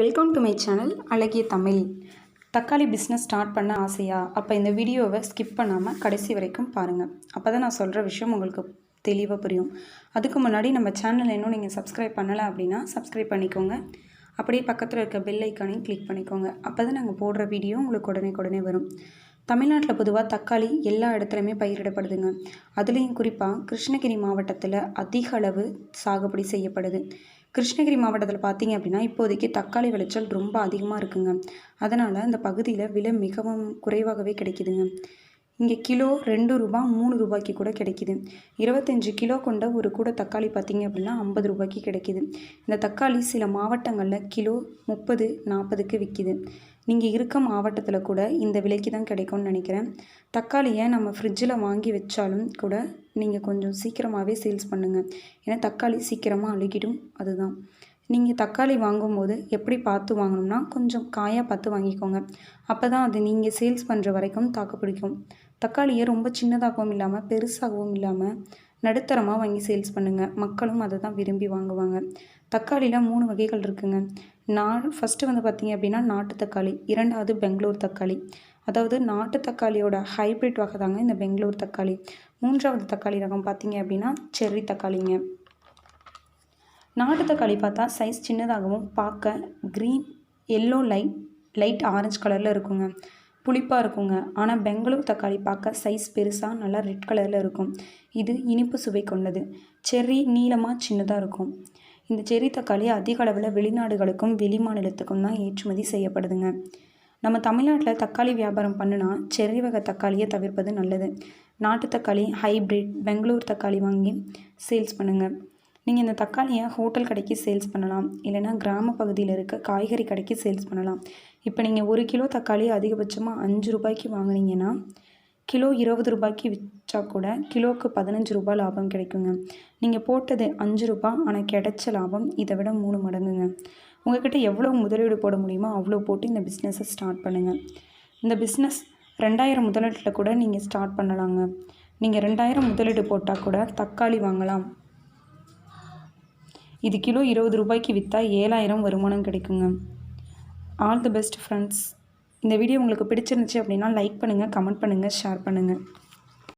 Welcome to my channel அழகிய தமிழ் தக்காளி business start பண்ண ஆசையா? அப்போ இந்த வீடியோவை ஸ்கிப் பண்ணாமல் கடைசி வரைக்கும் பாருங்கள் அப்போ தான் நான் சொல்கிற விஷயம் உங்களுக்கு தெளிவாக புரியும். அதுக்கு முன்னாடி நம்ம சேனல் இன்னும் நீங்கள் சப்ஸ்கிரைப் பண்ணலை அப்படின்னா சப்ஸ்கிரைப் பண்ணிக்கோங்க. அப்படியே பக்கத்தில் இருக்க பெல் ஐக்கானையும் கிளிக் பண்ணிக்கோங்க. அப்போ தான் நாங்கள் போடுற வீடியோ உங்களுக்கு உடனே உடனே வரும். தமிழ்நாட்டில் பொதுவாக தக்காளி எல்லா இடத்துலையுமே பயிரிடப்படுதுங்க. அதுலேயும் குறிப்பாக கிருஷ்ணகிரி மாவட்டத்தில் அதிக அளவு சாகுபடி செய்யப்படுது. கிருஷ்ணகிரி மாவட்டத்தில் பார்த்தீங்க அப்படின்னா இப்போதைக்கு தக்காளி விளைச்சல் ரொம்ப அதிகமாக இருக்குங்க. அதனால் இந்த பகுதியில் விலை மிகவும் குறைவாகவே கிடைக்குதுங்க. இங்கே கிலோ ரெண்டு ரூபா மூணு ரூபாய்க்கு கூட கிடைக்கிது. இருபத்தஞ்சி கிலோ கொண்ட ஒரு கூட தக்காளி பார்த்தீங்க அப்படின்னா ஐம்பது ரூபாய்க்கு கிடைக்கிது. இந்த தக்காளி சில மாவட்டங்களில் கிலோ முப்பது நாற்பதுக்கு விற்கிது நீங்கள் இருக்க மாவட்டத்தில் கூட இந்த விலைக்கு தான் கிடைக்கும்னு நினைக்கிறேன். தக்காளியை நம்ம ஃப்ரிட்ஜில் வாங்கி வச்சாலும் கூட நீங்கள் கொஞ்சம் சீக்கிரமாகவே சேல்ஸ் பண்ணுங்கள் ஏன்னா தக்காளி சீக்கிரமாக அழுகிடும். அதுதான். நீங்கள் தக்காளி வாங்கும்போது எப்படி பார்த்து வாங்கணும்னா கொஞ்சம் காயாக பார்த்து வாங்கிக்கோங்க. அப்போ தான் அது நீங்கள் சேல்ஸ் பண்ணுற வரைக்கும் தாக்கு பிடிக்கும். தக்காளியை ரொம்ப சின்னதாகவும் இல்லாமல் பெருசாகவும் இல்லாமல் நடுத்தரமாக வாங்கி சேல்ஸ் பண்ணுங்கள் மக்களும் அதை தான் விரும்பி வாங்குவாங்க. தக்காளியில் மூணு வகைகள் இருக்குங்க. நான் ஃபஸ்ட்டு வந்து பார்த்திங்க அப்படின்னா நாட்டு தக்காளி இரண்டாவது பெங்களூர் தக்காளி. அதாவது நாட்டு தக்காளியோட ஹைப்ரிட் வகை தாங்க இந்த பெங்களூர் தக்காளி. மூன்றாவது தக்காளி ரகம் பார்த்தீங்க அப்படின்னா செர்ரி தக்காளிங்க. நாட்டு தக்காளி பார்த்தா சைஸ் சின்னதாகவும் பார்க்க green yellow light light orange கலரில் இருக்குங்க. புளிப்பாக இருக்குங்க. ஆனால் பெங்களூர் தக்காளி பார்க்க சைஸ் பெருசாக நல்லா ரெட் கலரில் இருக்கும். இது இனிப்பு சுவை கொண்டது. செர்ரி நீளமாக சின்னதாக இருக்கும். இந்த செர்ரி தக்காளி அதிக அளவில் வெளிநாடுகளுக்கும் வெளி மாநிலத்துக்கும் தான் ஏற்றுமதி செய்யப்படுதுங்க. நம்ம தமிழ்நாட்டில் தக்காளி வியாபாரம் பண்ணுனா செர்ரி வகை தக்காளியை தவிர்ப்பது நல்லது. நாட்டு தக்காளி ஹைப்ரிட் பெங்களூர் தக்காளி வாங்கி சேல்ஸ் பண்ணுங்கள் நீங்கள் இந்த தக்காளியை ஹோட்டல் கடைக்கு சேல்ஸ் பண்ணலாம். இல்லைனா கிராம பகுதியில் இருக்க காய்கறி கடைக்கு சேல்ஸ் பண்ணலாம். இப்போ நீங்கள் ஒரு கிலோ தக்காளி அதிகபட்சமாக அஞ்சு ரூபாய்க்கு வாங்கினீங்கன்னா கிலோ இருபது ரூபாய்க்கு விற்றா கூட கிலோவுக்கு பதினஞ்சு ரூபாய் லாபம் கிடைக்குங்க. நீங்கள் போட்டது அஞ்சு ரூபாய் ஆனால் கிடைச்ச லாபம் இதை விட மூணு மடங்குங்க. உங்கள்கிட்ட எவ்வளோ முதலீடு போட முடியுமோ அவ்வளோ போட்டு இந்த பிஸ்னஸை ஸ்டார்ட் பண்ணுங்கள் இந்த பிஸ்னஸ் ரெண்டாயிரம் முதலீட்டில் கூட நீங்கள் ஸ்டார்ட் பண்ணலாங்க. நீங்கள் ரெண்டாயிரம் முதலீடு போட்டால் கூட தக்காளி வாங்கலாம். இது கிலோ இருபது ரூபாய்க்கு விற்றா ஏழாயிரம் வருமானம் கிடைக்குங்க. ஆல் தி பெஸ்ட் ஃப்ரெண்ட்ஸ் இந்த வீடியோ உங்களுக்கு பிடிச்சிருந்துச்சு அப்படின்னா லைக் பண்ணுங்கள் கமெண்ட் பண்ணுங்கள் ஷேர் பண்ணுங்கள்